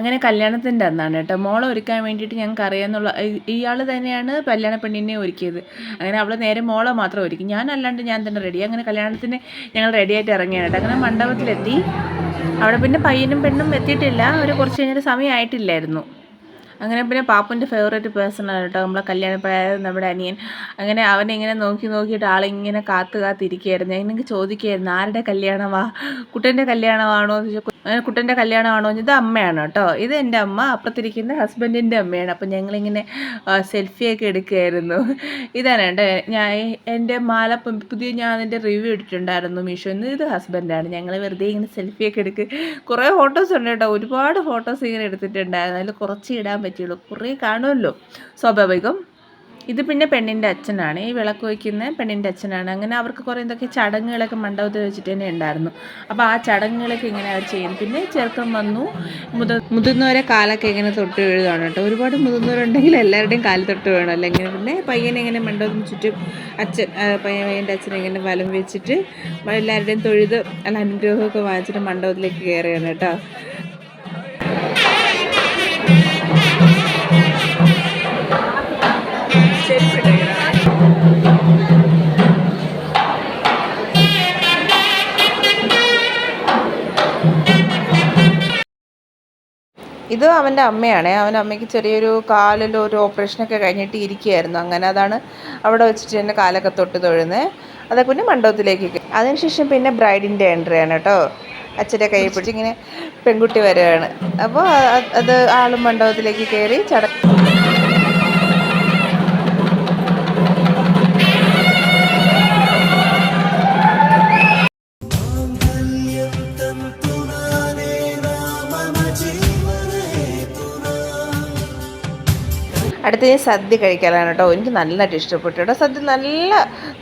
അങ്ങനെ കല്യാണത്തിന്റെ അന്നാണ് കേട്ടോ. മോളെ ഒരുക്കാൻ വേണ്ടിയിട്ട് ഞങ്ങൾക്ക് അറിയാമെന്നുള്ള ഇയാൾ തന്നെയാണ് കല്യാണ പെണ്ണിനെ ഒരുക്കിയത്. അങ്ങനെ അവൾ നേരെ മോളെ മാത്രം ഒരുക്കി. ഞാൻ അല്ലാണ്ട് ഞാൻ തന്നെ റെഡി അങ്ങനെ കല്യാണത്തിന് ഞങ്ങൾ റെഡിയായിട്ട് ഇറങ്ങിയാണ് കേട്ടോ. അങ്ങനെ മണ്ഡപത്തിലെത്തി. അവിടെ പിന്നെ പയ്യനും പെണ്ണും എത്തിയിട്ടില്ല. ഒരു കുറച്ച് കഴിഞ്ഞൊരു സമയമായിട്ടില്ലായിരുന്നു. അങ്ങനെ പിന്നെ പാപ്പുന്റെ ഫേവറേറ്റ് പേഴ്സൺ ആണ് കേട്ടോ. നമ്മളെ കല്യാണപ്പായ നമ്മുടെ അനിയൻ. അങ്ങനെ അവനെ ഇങ്ങനെ നോക്കി നോക്കിയിട്ട് ആളിങ്ങനെ കാത്തു കാത്തിരിക്കുകയായിരുന്നു. ഞാൻ എനിക്ക് ചോദിക്കുകയായിരുന്നു ആരുടെ കല്യാണമാ? കുട്ടന്റെ കല്യാണമാണോ? എന്ന് കുട്ടന്റെ കല്യാണമാണോ? ഇത് അമ്മയാണ് കേട്ടോ. ഇത് എന്റെ അമ്മ. അപ്പുറത്തിരിക്കുന്ന ഹസ്ബൻഡിന്റെ അമ്മയാണ്. അപ്പം ഞങ്ങളിങ്ങനെ സെൽഫിയൊക്കെ എടുക്കുകയായിരുന്നു. ഇതാണ് കേട്ടോ ഞാൻ എന്റെ മാല പുതിയ ഞാൻ അതിന്റെ റിവ്യൂ ഇട്ടിട്ടുണ്ടായിരുന്നു മീഷോന്ന് ഇത് ഹസ്ബൻഡാണ് ഞങ്ങൾ വെറുതെ ഇങ്ങനെ സെൽഫിയൊക്കെ എടുക്കുക കുറേ ഫോട്ടോസ് ഉണ്ട് കേട്ടോ. ഒരുപാട് ഫോട്ടോസ് ഇങ്ങനെ എടുത്തിട്ടുണ്ടായിരുന്നു. അതിൽ കുറച്ച് ഇടാൻ പറ്റുള്ളൂ കുറേ കാണുമല്ലോ സ്വാഭാവികം. ഇത് പിന്നെ പെണ്ണിന്റെ അച്ഛനാണ്. ഈ വിളക്ക് വയ്ക്കുന്ന പെണ്ണിന്റെ അച്ഛനാണ്. അങ്ങനെ അവർക്ക് കുറേ എന്തൊക്കെ ചടങ്ങുകളൊക്കെ മണ്ഡപത്തിൽ വെച്ചിട്ട് തന്നെ ഉണ്ടായിരുന്നു. അപ്പോൾ ആ ചടങ്ങുകളൊക്കെ ഇങ്ങനെ അവർ ചെയ്യുന്നു പിന്നെ ചെറുക്കം വന്നു. മുത മുതിർന്നവരെ കാലൊക്കെ ഇങ്ങനെ തൊട്ട് വീഴുകയാണ് കേട്ടോ. ഒരുപാട് മുതിർന്നവരുണ്ടെങ്കിൽ എല്ലാവരുടെയും കാലിൽ തൊട്ട് വേണം അല്ലെങ്കിൽ പിന്നെ പയ്യനെ ഇങ്ങനെ മണ്ഡപത്തിന് ചുറ്റും അച്ഛൻ പയ്യന്റെ അച്ഛനെ ഇങ്ങനെ വലം വെച്ചിട്ട് എല്ലാവരുടെയും തൊഴുത് അല്ല അനുഗ്രഹമൊക്കെ വാങ്ങിച്ചിട്ട് മണ്ഡപത്തിലേക്ക് കയറുകയാണ് കേട്ടോ. ഇത് അവന്റെ അമ്മയാണ്. അവന്റെ അമ്മയ്ക്ക് ചെറിയൊരു കാലിൽ ഒരു ഓപ്പറേഷനൊക്കെ കഴിഞ്ഞിട്ട് ഇരിക്കുകയായിരുന്നു. അങ്ങനെ അതാണ് അവിടെ വെച്ചിട്ട് തന്നെ കാലൊക്കെ തൊട്ട് തൊഴുന്നത്. അതൊക്കെ പിന്നെ മണ്ഡപത്തിലേക്ക് അതിനുശേഷം പിന്നെ ബ്രൈഡിന്റെ എൻട്രി ആണ് കേട്ടോ. അച്ഛന്റെ കൈ പിടിച്ച് ഇങ്ങനെ പെൺകുട്ടി വരികയാണ്. അപ്പോൾ അത് ആളും മണ്ഡപത്തിലേക്ക് കയറി ചട അടുത്ത ഞാൻ സദ്യ കഴിക്കാനാണ് കേട്ടോ. എനിക്ക് നല്ലതായിട്ട് ഇഷ്ടപ്പെട്ടു കേട്ടോ. സദ്യ നല്ല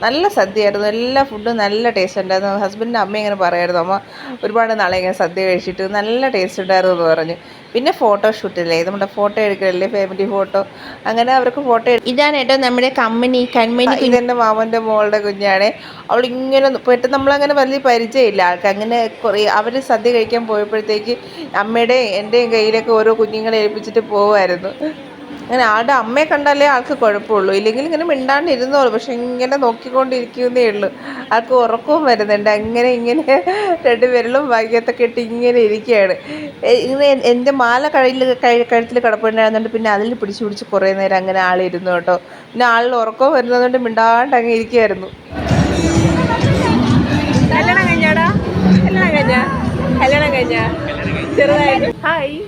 നല്ല സദ്യയായിരുന്നു. എല്ലാ ഫുഡും നല്ല ടേസ്റ്റ് ഉണ്ടായിരുന്നു. ഹസ്ബൻഡിന്റെ അമ്മ ഇങ്ങനെ പറയായിരുന്നു അമ്മ ഒരുപാട് നാളെ ഇങ്ങനെ സദ്യ കഴിച്ചിട്ട്. നല്ല ടേസ്റ്റ് ഉണ്ടായിരുന്നു എന്ന് പറഞ്ഞു. പിന്നെ ഫോട്ടോ ഷൂട്ടില്ലേ നമ്മുടെ ഫോട്ടോ എടുക്കലല്ലേ? ഫാമിലി ഫോട്ടോ അങ്ങനെ അവർക്ക് ഫോട്ടോ ഇതാണ് കേട്ടോ നമ്മുടെ കമ്പനി കൺമണി ഇതെന്റെ മാമന്റെ മോളുടെ കുഞ്ഞാണ്. അവൾ ഇങ്ങനെ പെട്ടെന്ന് നമ്മളങ്ങനെ വലിയ പരിചയമില്ല. ആൾക്ക് അങ്ങനെ കുറേ അവർ സദ്യ കഴിക്കാൻ പോയപ്പോഴത്തേക്ക് അമ്മയുടെയും എന്റെയും കയ്യിലൊക്കെ ഓരോ കുഞ്ഞുങ്ങളെ ഏൽപ്പിച്ചിട്ട് പോകുമായിരുന്നു അങ്ങനെ ആളുടെ അമ്മയെ കണ്ടാലേ ആൾക്ക് കുഴപ്പമുള്ളൂ. ഇല്ലെങ്കിൽ ഇങ്ങനെ മിണ്ടാണ്ട് ഇരുന്നോളൂ പക്ഷെ ഇങ്ങനെ നോക്കിക്കൊണ്ടിരിക്കുന്നേ ഉള്ളൂ. ആൾക്ക് ഉറക്കവും വരുന്നുണ്ട്. അങ്ങനെ ഇങ്ങനെ രണ്ട് വിരലും വൈകത്തൊക്കെ ഇട്ട് ഇങ്ങനെ ഇരിക്കുകയാണ്. ഇങ്ങനെ എന്റെ മാല കഴുത്തിൽ കഴുത്തിൽ കിടപ്പുണ്ടായിരുന്നുണ്ട് പിന്നെ അതിൽ പിടിച്ചു പിടിച്ച് കുറേ നേരം അങ്ങനെ ആളിരുന്നു കേട്ടോ. പിന്നെ ആളിൽ ഉറക്കവും വരുന്നതുകൊണ്ട് മിണ്ടാണ്ട് അങ്ങ് ഇരിക്കുകയായിരുന്നു. കല്യാണം കഴിഞ്ഞാടാ? കല്യാണം കഴിഞ്ഞ? കല്യാണം കഴിഞ്ഞ? ചെറുതായിട്ട്. ഹായ്.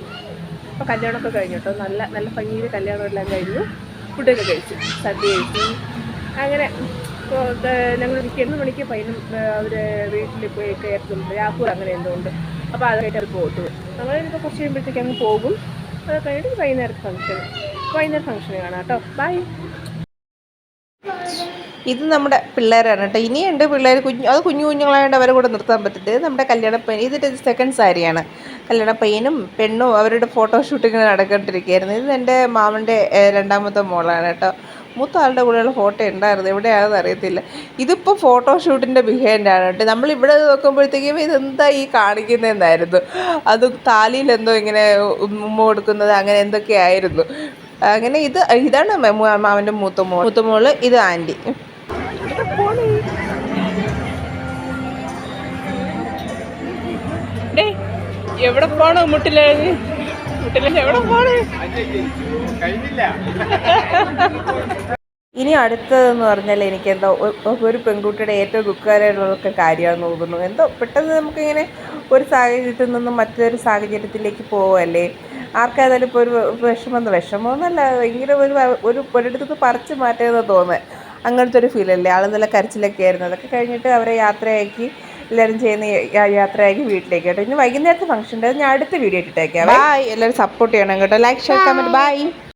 അപ്പോൾ കല്യാണമൊക്കെ കഴിഞ്ഞു കേട്ടോ. നല്ല നല്ല ഭംഗിയിൽ കല്യാണം എല്ലാം കഴിഞ്ഞു. ഫുഡൊക്കെ കഴിച്ചു. സദ്യ കഴിച്ചു. അങ്ങനെ ഞങ്ങൾ എട്ട് മണിക്ക് പയ്യനും അവർ വീട്ടിൽ പോയി കയറുന്നുണ്ട്. രാഹുൽ അങ്ങനെ എന്തോ ഉണ്ട്. അപ്പോൾ അത് കഴിഞ്ഞിട്ട് അവർ പോട്ടു നമ്മൾ ഇപ്പോൾ കുറച്ച് കഴിയുമ്പോഴത്തേക്ക് അങ്ങ് പോകും. അത് കഴിഞ്ഞിട്ട് വൈകുന്നേരത്തെ ഫംഗ്ഷൻ വൈകുന്നേരം ഫംഗ്ഷൻ കാണാം കേട്ടോ. ബൈ ഇത് നമ്മുടെ പിള്ളേരാണ് കേട്ടോ. ഇനിയുണ്ട് പിള്ളേർ കുഞ്ഞു അത് കുഞ്ഞു കുഞ്ഞുങ്ങളായതുകൊണ്ട് അവരെ കൂടെ നിർത്താൻ പറ്റില്ല ഇത് നമ്മുടെ കല്യാണപ്പയ്യൻ ഇതിന്റെ സെക്കൻഡ് സാരിയാണ് കല്യാണ കല്യാണപ്പയ്യനും പെണ്ണും അവരുടെ ഫോട്ടോഷൂട്ടിങ് നടക്കേണ്ടിരിക്കുകയായിരുന്നു. ഇത് എന്റെ മാമന്റെ രണ്ടാമത്തെ മോളാണ് കേട്ടോ. മൂത്ത ആളുടെ കൂടെയുള്ള ഫോട്ടോ ഉണ്ടായിരുന്നു. എവിടെയാണെന്ന് അറിയത്തില്ല. ഇതിപ്പോൾ ഫോട്ടോഷൂട്ടിന്റെ ബിഹൈൻഡ് ആണ് കേട്ടോ. നമ്മൾ ഇവിടെ നോക്കുമ്പോഴത്തേക്കും ഇതെന്താ ഈ കാണിക്കുന്നതെന്നായിരുന്നു അത് താലിയിൽ എന്തോ ഇങ്ങനെ ഉമ്മ കൊടുക്കുന്നത് അങ്ങനെ എന്തൊക്കെയായിരുന്നു. അങ്ങനെ ഇത് ഇതാണ് മാമന്റെ മൂത്ത മോൾ. മൂത്ത മോൾ ഇത് ആന്റി ഡേ എവിടെ പോണോ മുട്ടിലെഴുതി മുട്ടിലെഴുതി എവിടെ പോണേ? ഇനി അടുത്തതെന്ന് പറഞ്ഞാൽ എനിക്ക് എന്തോ ഒരു പെൺകുട്ടിയുടെ ഏറ്റവും ദുഃഖകരമായിട്ടുള്ള കാര്യമാണെന്ന് തോന്നുന്നു. എന്തോ പെട്ടെന്ന് നമുക്കിങ്ങനെ ഒരു സാഹചര്യത്തിൽ നിന്നും മറ്റൊരു സാഹചര്യത്തിലേക്ക് പോവല്ലേ? ആർക്കായാലും ഇപ്പോൾ ഒരു വിഷമം വിഷമമെന്നല്ല ഭയങ്കര ഒരു ഒരു ഒരിടത്ത് പറിച്ചു മാറ്റുമെന്ന് തോന്നുന്നത് അങ്ങനത്തെ ഒരു ഫീലല്ലേ ആൾ നല്ല കരച്ചിലൊക്കെ ആയിരുന്നു. അതൊക്കെ കഴിഞ്ഞിട്ട് അവരെ യാത്രയാക്കി എല്ലാവരും ചെയ്യുന്ന യാത്രയാക്കി വീട്ടിലേക്ക് കേട്ടോ. ഇനി വൈകുന്നേരത്തെ ഫംഗ്ഷൻ ഉണ്ട്. ഞാൻ അടുത്ത വീഡിയോ ഇട്ടിട്ടേക്കാം. ബൈ എല്ലാവരും സപ്പോർട്ട് ചെയ്യണം കേട്ടോ. Like share comment by